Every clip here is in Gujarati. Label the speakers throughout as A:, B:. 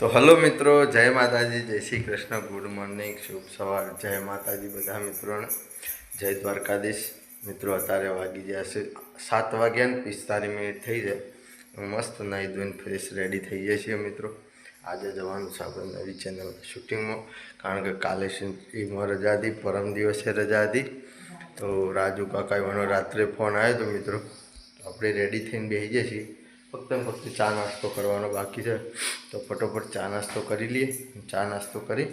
A: તો હલો મિત્રો, જય માતાજી, જય શ્રી કૃષ્ણ, ગુડ મોર્નિંગ, શુભ સવાર, જય માતાજી બધા મિત્રોને, જય દ્વારકાધીશ. મિત્રો, અત્યારે વાગી ગયા છે સાત વાગ્યા ને પિસ્તાલીસ મિનિટ થઈ જાય. મસ્ત નાહી ધોઈને ફ્રેશ રેડી થઈ જાય છીએ મિત્રો. આજે જવાનું છે આપણે નવી ચેનલ શૂટિંગમાં કારણ કે કાલે એમાં રજા હતી, પરમ દિવસે રજા હતી. તો રાજુ કાકા એવાનો રાત્રે ફોન આવ્યો તો મિત્રો આપણે રેડી થઈને બેસી જઈએ છીએ. ફક્ત ફક્ત ચા નાસ્તો કરવાનો બાકી છે. તો ફટોફટ ચા નાસ્તો કરી લઈએ. ચા નાસ્તો કરી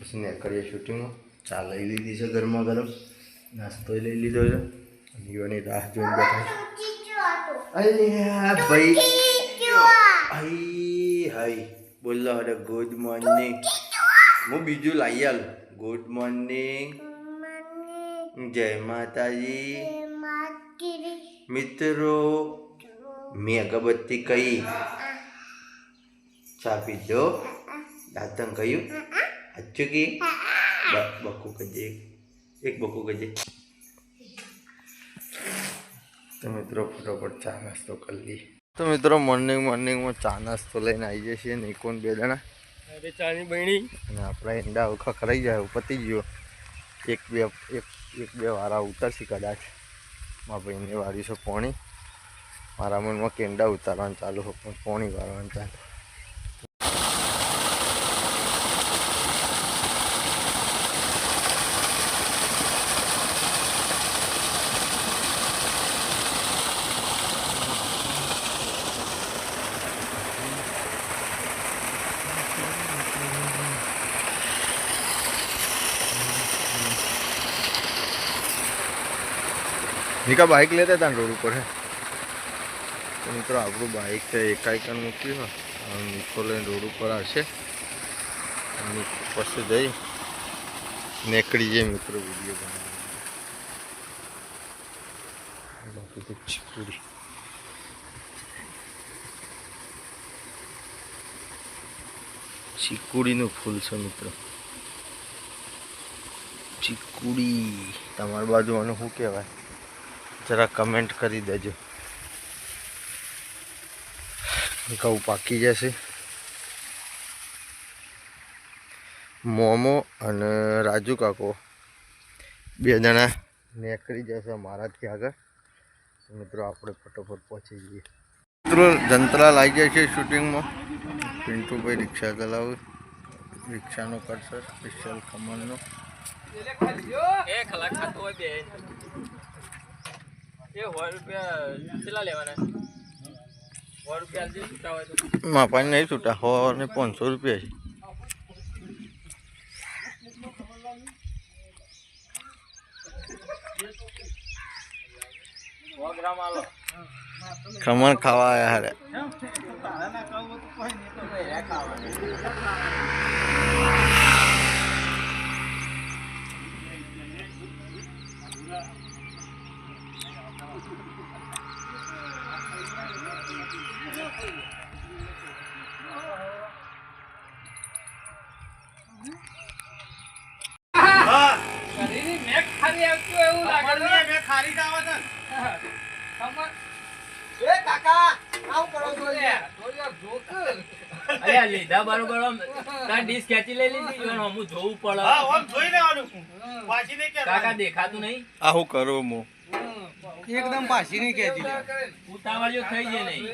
A: પછી કરીએ શૂટિંગમાં. ચા લઈ લીધી છે ગરમા ગરમ. નાસ્તો લઈ લીધો છે. અને રાહ જોઈને બેઠા અલ્યા ભાઈ. હાઈ હાઈ બોલો અરે ગુડ મોર્નિંગ હું બીજું લાવી આલું. ગુડ મોર્નિંગ જય માતાજી. મિત્રો મેં અગરબત્તી કહી ચા પીધો? દાંતન કહ્યું અચ્છું કી? બકુ કજે. એક બકુ કજે. તો મિત્રો ફટોફટ ચા નાસ્તો કરી લઈએ. તો મિત્રો મોર્નિંગ મોર્નિંગમાં ચા નાસ્તો લઈને આવી જઈએ છીએ નિકોન બે જણા.
B: અરે ચાની બહેણી.
A: અને આપણા ઈંડા ઓખા ખરાઈ જાય પતી ગયો. એક બે એક એક બે વારા ઉતરશે કદાચ. મારા ભાઈને વારી છે પોણી. મારા મનમાં કેંડા ઉતારવાનું ચાલુ પણ પોણી વાળવાનું ચાલુ? લેતા હતા ને રોડ ઉપર હે? મિત્રો, આપણું બાઇક છે, એકાએકાન મૂક્યું હોય હવે નિકો લઈને રોડ ઉપર આવશે. અને પછી જઈ નીકળી જાય મિત્રો વીડિયો બનાવી ચીકુડી ચીકુડીનું ફૂલ છે મિત્રો. ચીકુડી. તમારી બાજુ આનું શું કહેવાય? જરા કમેન્ટ કરી દેજો. ઘઉં પાકી જશે મોમો અને રાજુ કાકો બે જણા નીકળી જશે મારાથી આગળ. મિત્રો, આપણે ફટોફટ પહોંચી જઈએ. મિત્રો, જંતરા લાગી જાય છે શૂટિંગમાં. પિન્ટુભાઈ રિક્ષા ચલાવે. રિક્ષાનો કરશે સ્પેશિયલ કમરનો
B: એ ખલા ખાતો હોય બે. એ સો રૂપિયા કેટલા લેવાના?
A: માપાને નહીં છૂટા સો ને પાંચસો રૂપિયા છે. ખમણ ખાવા આવ્યા હારે
B: શરીરની મેક ખાલી આવતું હોય એવું લાગે છે. ખમણ. થોડી જોક. અલ્યા, લીધા બરોબર આમ તાર ડીશ ખેંચી લઈ લીધી. અને અમુક જોવું પડે. કાકા દેખાતું નહીં?
A: આ હું કરું હું?
C: એકદમ પાછી નહીં કહેતી
B: ઉતાવળિયો થઈ જાય નહીં.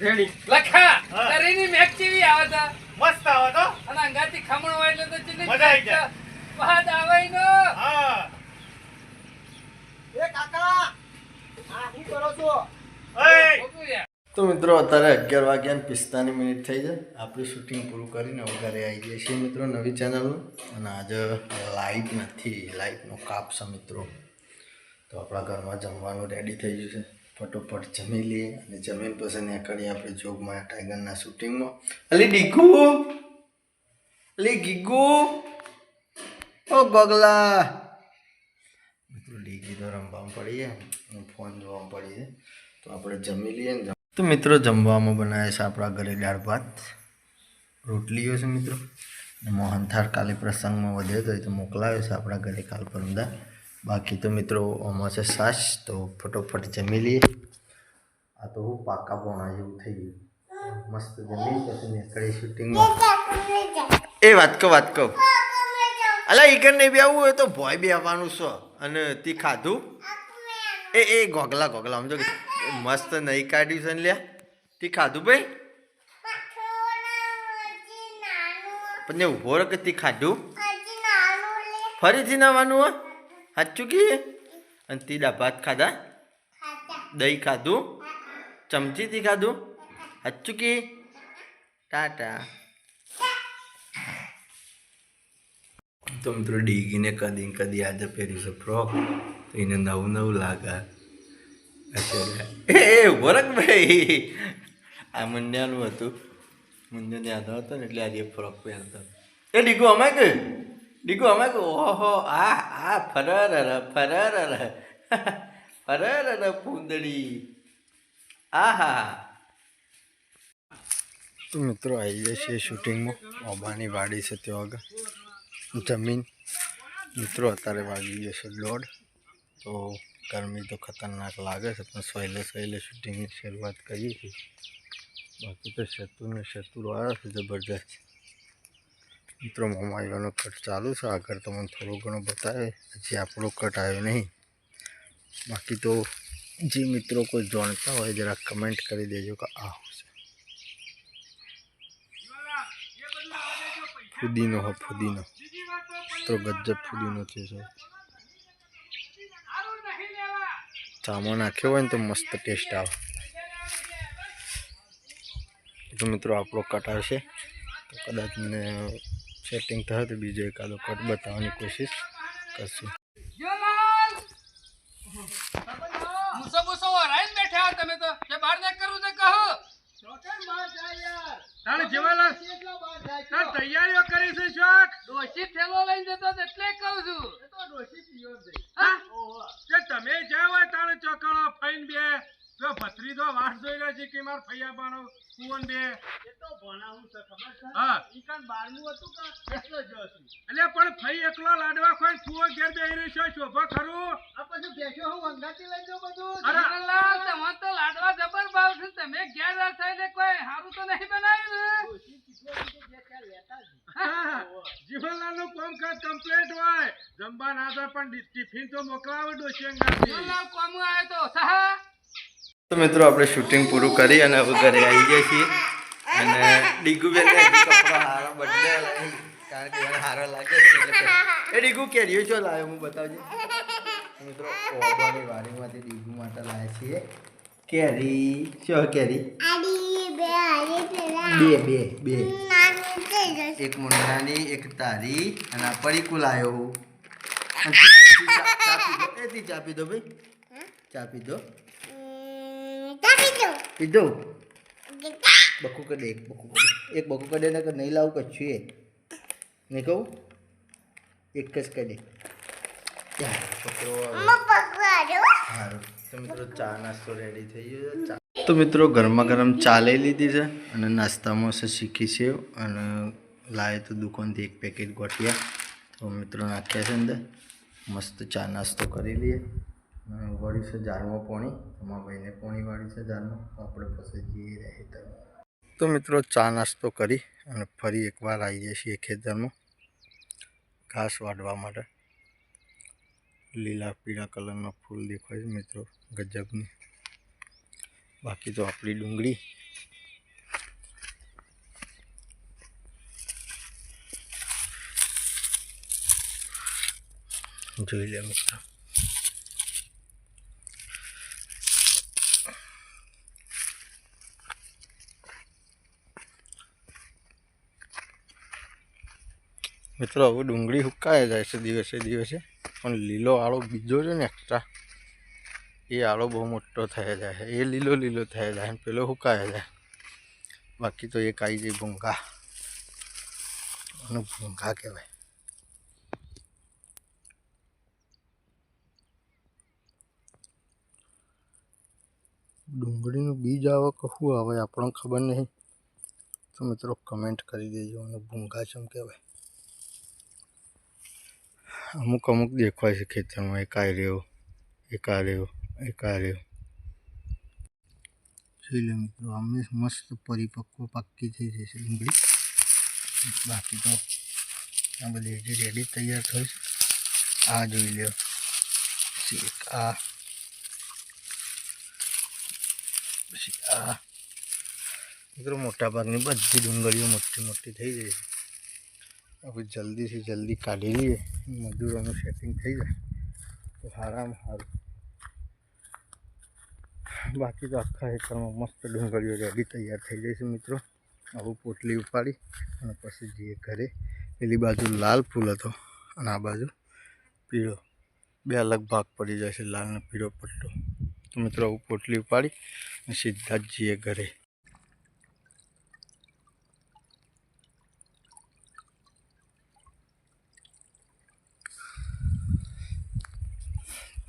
B: રેડી લખા! શરીરની મેક કેવી આવે છે?
D: મસ્ત આવે તો.
B: અને અંગાથી ખમણ હોય એટલે તો
D: મજા જાય.
B: આવે નો.
D: હા.
C: એ કાકા આ શું કરો છો?
D: એય!
A: તો મિત્રો, અત્યારે અગિયાર વાગ્યા ને પિસ્તાલીસ મિનિટ થઈ જાય. આપણે શૂટિંગ પૂરું કરીને હવે આવી જઈએ છીએ મિત્રો નવી ચેનલનું અને આજે લાઇટ નથી લાઇટનો કાપ છે મિત્રો. તો આપણા ઘરમાં જમવાનું રેડી થઈ ગયું છે. ફટોફટ જમી લઈએ અને જમીન પછી નીકળીએ આપણે જોગમાં ટાઈગરના શૂટિંગમાં અલી ડીકુ અલી ગીગુ! ઓ ગગલા મિત્રો, ડીગી તો રમવામાં પડીએ ફોન જોવામાં પડીએ તો આપણે જમી લઈએ ને તો મિત્રો જમવામાં બનાવે છે આપણા ઘરે દાળ ભાત. રોટલીઓ છે મિત્રો. મોહનથાર કાલે પ્રસંગમાં વધ્યો હતો એ તો મોકલાવ્યો છે આપણા ઘરે કાલ પરમદા. બાકી તો મિત્રો આમાં છે સાસ તો ફટોફટ જમી લઈએ. આ તો હું પાકા પોણા જેવું થઈ ગયું. મસ્ત જમી પછી નીકળી શૂટિંગમાં એ વાત કહો વાત કહો. અલા ઈકર નહીં આવવું હોય તો ભોય બેવાનું છે. અને તી ખાધું? એ એ, ગોગલા ગોગલા કે મસ્ત નહીં કાઢ્યું છે ને લ્યા. તી ખાધું ભાઈ? પણ ઊભો રહો કે તી ખાધું? ફરીથી નાવાનું હો? સાચું કે? અને તીડા ભાત ખાધા? દહીં ખાધું? ચમચીથી ખાધું? સાચું કે? ટાટા. તો મિત્રો ડીગીને કદી કદી આજે પહેર્યું છે ફ્રોક તો એને નવું નવું લાગે એ એ ઊભો રાખ ભાઈ આ મુંડ્યાનું હતું મુંડ્યાને યાદ હતો ને એટલે આજે ફ્રોક પહેરતો એ ડીગુ અમાય ગયું ડીગુ અમાય ગયું ઓહો આ આ ફરર ફરર ફરર પૂંદડી આહા મિત્રો આવી જાય છે શૂટિંગમાં ઓબાની વાડી છે ત્યાં આગળ જમીન મિત્રો અત્યારે વાગી જશે દોઢ તો ગરમી તો ખતરનાક લાગે છે, પણ સહેલે સહેલે શૂટિંગની શરૂઆત કરીએ છીએ. બાકી તો શત્રુને શત્રુ આવ્યો છે, જબરજસ્ત. મિત્રો, મમાઈઓનો કટ ચાલુ છે, આગળ તમને થોડો ઘણો બતાવે, હજી આપણો કટ આવ્યો નહીં. બાકી તો જે મિત્રો કોઈ જાણતા હોય, જરા કમેન્ટ કરી દેજો કે આ છે. ફુદીનો હો, ફુદીનો. તો ગજબ ફુદીનો છે સર ચામો નાખ્યો હોય ને તો મસ્ત ટેસ્ટ આવે. તો મિત્રો આપણો કટ આવશે. તો કદાચ મને સેટિંગ થાય તો બીજો એકાદો કટ બતાવવાની કોશિશ કરશું.
B: મૂસો મૂસો વરાઈને બેઠા તમે તો બહાર ના કરું તો કહો
D: તાર તૈયારીઓ કરી છે શોખ?
B: ડોશી થેલો લઈને જતો એટલે કહું છું
D: હા કે તમે જ્યાં હોય તાણે ચોકણો ફઈન બે જો ભત્રી તો વાટ જોઈ રહ્યા છે કે માર ફૈયા બાનો કુવન બે. હા. એટલે પણ ફઈ એકલો લાડવા ખોઈ ફુવો ઘેર બે રહ્યો છે શોભા ખરું. અરે.
B: જીવનલાલ, તમારે તો લાડવા જબર ભાવ છે તમે ઘેર થઈને કોઈ સારું તો નહીં બનાવ્યું
D: ને? જીવનલાલનું કમ્પ્લીટ હોય. જમવા ના પણ ટિફિન તો મોકલાવે ડોશી
B: જીવનલાલ કોમું આવ્યો તો સહા?
A: તો મિત્રો, આપણે શૂટિંગ પૂરું કરી અને હવે ઘરે આવી ગયા છીએ. અને ડીગુબેન કપડા હારા બદલે કારણ કે એને લાગે છે એ ડીગુ કેરીઓ ચો લાવ્યો હું બતાવજો. મિત્રો, ઓબાની ડીગુ માટે લાવ્યા છીએ. કેરી. શું કેરી? બે બે બે. એક મુન્નાની એક તારી. અને આ પડીકું લાવ્યો ચાપી ચા ભાઈ. ચાપી પીધો પીધો બકુ કરી દે એક બકુ એક બકુ કરી દે ને કે નહીં લાવું કચ્છું એ નહીં કહું? એક જ કરી દે તો મિત્રો ચા નાસ્તો રેડી થઈ ગયો છે. મિત્રો ગરમા ગરમ ચાલી લીધી છે અને નાસ્તામાં છે શીખી છે અને લાવે તો દુકાનથી એક પેકેટ ગોઠ્યા. તો મિત્રો નાખ્યા છે અંદર. મસ્ત ચા નાસ્તો કરી લઈએ. વળી છે જારમાં પોણી તમારા ભાઈને પોણી વાળી છે જારમાં આપણે પછી જઈએ રહે તો તો મિત્રો, ચા નાસ્તો કરી અને ફરી એકવાર આવી જઈએ છીએ ખેતરમાં ઘાસ વાઢવા માટે. લીલા પીળા કલરના ફૂલ દેખાય છે મિત્રો, ગજબની. બાકી તો આપણી ડુંગળી. જોઈ લે મિત્રો. મિત્રો, હવે ડુંગળી હુકાય જાય છે દિવસે દિવસે, પણ લીલો આળો બીજો છે ને એક્સ્ટ્રા એ આળો બહુ મોટો થઈ જાય છે. એ લીલો લીલો થઈ જાય પેલો હુકાય જાય. બાકી તો એક આવી જાય ભૂંગા. અને ભૂંગા કહેવાય. ડુંગળીનું બીજ આવે કહું આવે આપણને ખબર નહીં. તો મિત્રો કમેન્ટ કરી દેજો. અને ભૂંગા ચમ કહેવાય? અમુક અમુક દેખાય છે ખેતરમાં, એક રહ્યો, એક આ રહ્યો, એક આ રહ્યો. જોઈ લો મિત્રો અમે મસ્ત પરિપક્વ પાકી થઈ જશે ડુંગળી. બાકી તો આ બધી જે રેડી તૈયાર થઈ છે. આ જોઈ લો, પછી આ પછી આ. મિત્રો મોટાભાગની બધી ડુંગળીઓ મોટી મોટી થઈ જશે હવે જલ્દીથી જલ્દી કાઢી લઈએ મજૂરોનું સેટિંગ થઈ જાય તો સારામાં સારું બાકી તો આખા એકરમાં મસ્ત ડુંગળીઓ રેડી તૈયાર થઈ જાય છે મિત્રો આવું પોટલી ઉપાડી અને પછી જઈએ ઘરે પેલી બાજુ લાલ ફૂલ હતો અને આ બાજુ પીળો બે અલગ ભાગ પડી જાય છે લાલ અને પીળો પટ્ટો તો મિત્રો આવું પોટલી ઉપાડી અને સીધા જ જઈએ ઘરે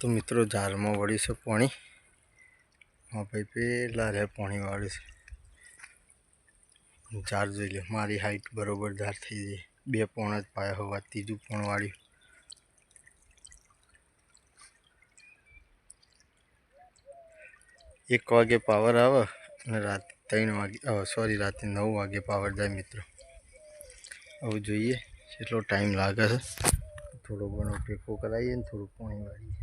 A: તો મિત્રો ઝારમાં વળ્યું છે પાણી. હા, ભાઈ, પેલા રે પાણી વાળ્યું છે. ઝાર જોઈ લે મારી હાઈટ બરોબર ઝાર થઈ જાય બે પોણ જ પાયા હોવા, ત્રીજું પોણ વાળ્યું એક વાગે પાવર આવે અને રાત ત્રણ વાગે સોરી રાતે નવ વાગે પાવર જાય મિત્રો. હવે જોઈએ, કેટલો ટાઈમ લાગે છે. થોડો ઘણો ટેકો કરાવીએ ને થોડું પાણી વાળીએ.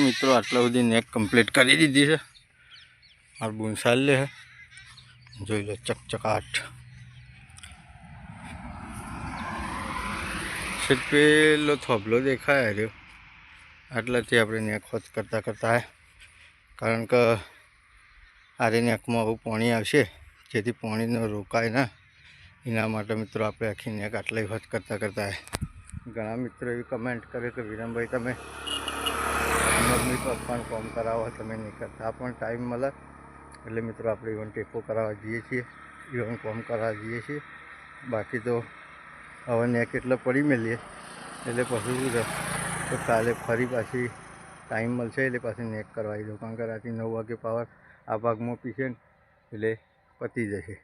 A: મિત્રો, આટલા સુધી નેક કમ્પ્લીટ કરી દીધી છે. મારું બુનસાલ લે જોઈ લો, ચકચકાટ. છે પેલો થોભલો દેખાય રહ્યો. આટલાથી આપણે નેક હોત કરતાં કરતાં કારણ કે આરે નેકમાં આવું પાણી આવશે, જેથી પાણીનો રોકાય ના. એના માટે મિત્રો આપણે આખી નેક આટલા હોત કરતાં કરતાં ઘણા મિત્રો એવી કમેન્ટ કરે કે, વિરમભાઈ, તમે મમ્મી પપ્પાનું કામ કરાવો, તમે નહીં કરતા. પણ ટાઈમ મળે. એટલે મિત્રો આપણે ઇવન ટેકો કરાવવા જઈએ છીએ ઇવન કામ કરાવવા જઈએ છીએ. બાકી તો હવે નેક કેટલો પડી મેલીએ. એટલે પછી તો કાલે ફરી પાછી ટાઈમ મળશે, એટલે પાછી નેક કરવાઈ દઉં કારણ કે રાતે નવ વાગે પાવર આ ભાગમાં પીશે ને, એટલે પતી જશે.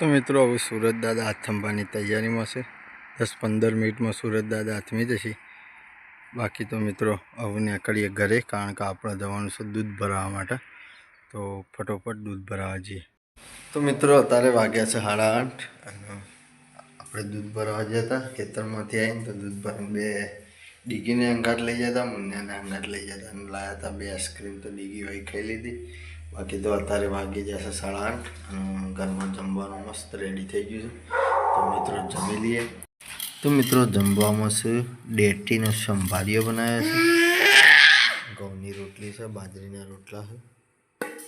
A: તો મિત્રો, હવે સુરત દાદા હાથ થંભાની તૈયારીમાં છે. દસ પંદર મિનિટમાં સુરત દાદા હાથમી જશે બાકી તો મિત્રો, હવે નીકળીએ ઘરે, કારણ કે આપણે જવાનું છે દૂધ ભરાવવા માટે. તો ફટોફટ દૂધ ભરાવા જઈએ. તો મિત્રો, અત્યારે વાગ્યા છે સાડા આઠ અને આપણે દૂધ ભરાવા ગયા હતા. ખેતરમાંથી આવીને તો દૂધ ભરીને બે ડીગીને અંગાટ લઈ જતા મુન્યાને અંગાટ લઈ જતા અને લાયા હતા બે આઈસ્ક્રીમ તો ડીગી હોય ખાઈ લીધી. બાકી તો અત્યારે વાગી જશે સાડા આઠ ઘરમાં જમવાનું મસ્ત રેડી થઈ ગયું છે. તો મિત્રો જમી લઈએ. તો મિત્રો જમવામાં છે ડેટીનો સંભારીઓ બનાવ્યા છે. ઘઉંની રોટલી છે, બાજરીના રોટલા છે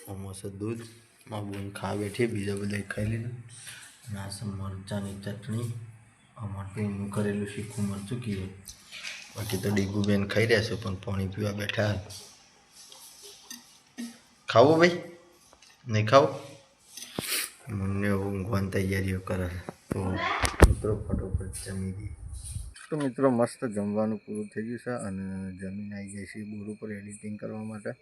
A: આમાં છે, દૂધ. માં બોન ખા બેઠી, બીજા બધા ખાઈ લીધું. છે મરચાંની ચટણી. આમાં ટૂંનું કરેલું શીખું મરચું કીધું બાકી તો ડીગુબેન ખાઈ રહ્યા છે, પણ પાણી પીવા બેઠા ખાવું ભાઈ? નહીં ખાવું? મને ઊંઘવાની તૈયારીઓ કરે તો મિત્રો ફટોફટ જમી દઈએ તો મિત્રો મસ્ત જમવાનું પૂરું થઈ ગયું છે અને જમીન આવી ગઈ છે બોર ઉપર એડિટિંગ કરવા માટે.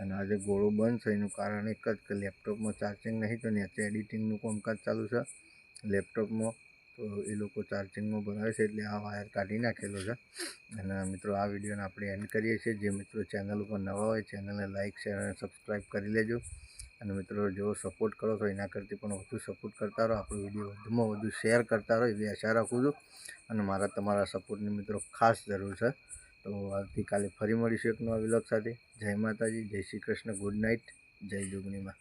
A: અને આજે ગોળો બંધ છે, એનું કારણ એક જ કે લેપટોપમાં ચાર્જિંગ નહીં તો નીચે એડિટિંગનું કામકાજ ચાલુ છે. લેપટોપમાં તો એ લોકો ચાર્જિંગમાં ભરાવે છે એટલે આ વાયર કાઢી નાખેલો છે. અને મિત્રો, આ વિડીયોને આપણે એન્ડ કરીએ છીએ. જે મિત્રો ચેનલ ઉપર નવા હોય ચેનલને લાઇક શેર અને સબસ્ક્રાઈબ કરી લેજો. અને મિત્રો જેવો સપોર્ટ કરો તો એના કરતી પણ વધુ સપોર્ટ કરતા રહો. આપણો વીડિયો વધુમાં વધુ શેર કરતા રહો, એવી આશા રાખું છું. અને મારા તમારા સપોર્ટની મિત્રો ખાસ જરૂર છે. તો આવતીકાલે ફરી મળીશું એક નવા વિલોક સાથે. જય માતાજી, જય શ્રી કૃષ્ણ ગુડ નાઇટ જય જોગણીમાં.